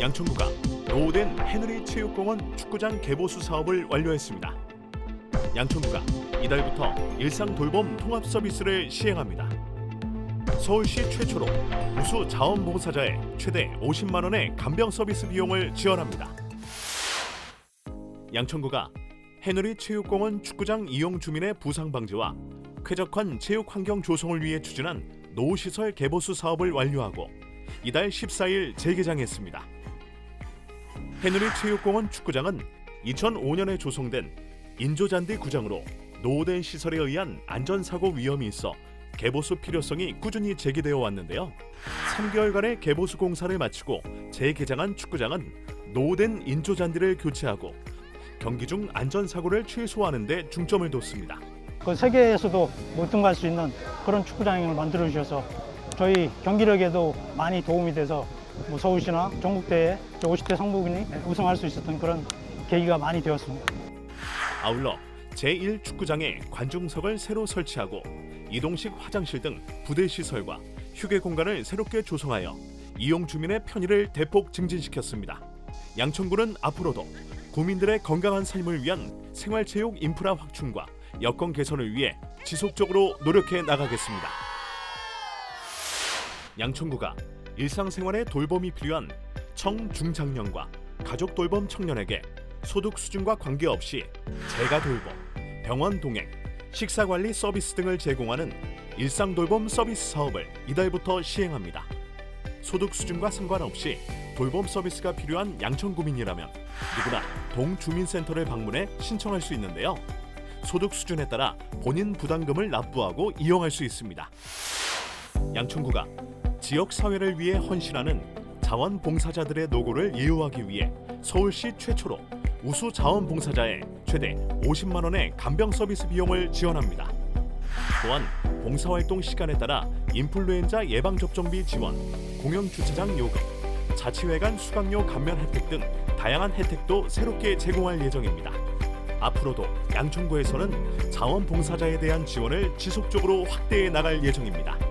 양천구가 노후된 헤너리 체육공원 축구장 개보수 사업을 완료했습니다. 양천구가 이달부터 일상 돌봄 통합 서비스를 시행합니다. 서울시 최초로 우수 자원봉사자의 최대 50만 원의 간병 서비스 비용을 지원합니다. 양천구가 해누리 체육공원 축구장 이용 주민의 부상 방지와 쾌적한 체육 환경 조성을 위해 추진한 노후시설 개보수 사업을 완료하고 이달 14일 재개장했습니다. 해누리 체육공원 축구장은 2005년에 조성된 인조잔디 구장으로 노후된 시설에 의한 안전사고 위험이 있어 개보수 필요성이 꾸준히 제기되어 왔는데요. 3개월간의 개보수 공사를 마치고 재개장한 축구장은 노후된 인조잔디를 교체하고 경기 중 안전사고를 최소화하는 데 중점을 뒀습니다. 그 세계에서도 못 등할 수 있는 그런 축구장을 만들어 주셔서 저희 경기력에도 많이 도움이 돼서 뭐 서울시나 전국대회 50대 성북이 우승할 수 있었던 그런 계기가 많이 되었습니다. 아울러 제1축구장에 관중석을 새로 설치하고 이동식 화장실 등 부대 시설과 휴게 공간을 새롭게 조성하여 이용 주민의 편의를 대폭 증진시켰습니다. 양천구는 앞으로도 구민들의 건강한 삶을 위한 생활체육 인프라 확충과 여건 개선을 위해 지속적으로 노력해 나가겠습니다. 양천구가 일상생활에 돌봄이 필요한 청중장년과 가족 돌봄 청년에게 소득 수준과 관계없이 재가 돌봄, 병원 동행, 식사 관리 서비스 등을 제공하는 일상 돌봄 서비스 사업을 이달부터 시행합니다. 소득 수준과 상관없이 돌봄 서비스가 필요한 양천구민이라면 누구나 동주민센터를 방문해 신청할 수 있는데요. 소득 수준에 따라 본인 부담금을 납부하고 이용할 수 있습니다. 양천구가 지역 사회를 위해 헌신하는 자원봉사자들의 노고를 예우하기 위해 서울시 최초로 우수 자원봉사자의 최대 50만 원의 간병 서비스 비용을 지원합니다. 또한 봉사활동 시간에 따라 인플루엔자 예방 접종비 지원, 공영 주차장 요금, 자치회관 수강료 감면 혜택 등 다양한 혜택도 새롭게 제공할 예정입니다. 앞으로도 양천구에서는 자원봉사자에 대한 지원을 지속적으로 확대해 나갈 예정입니다.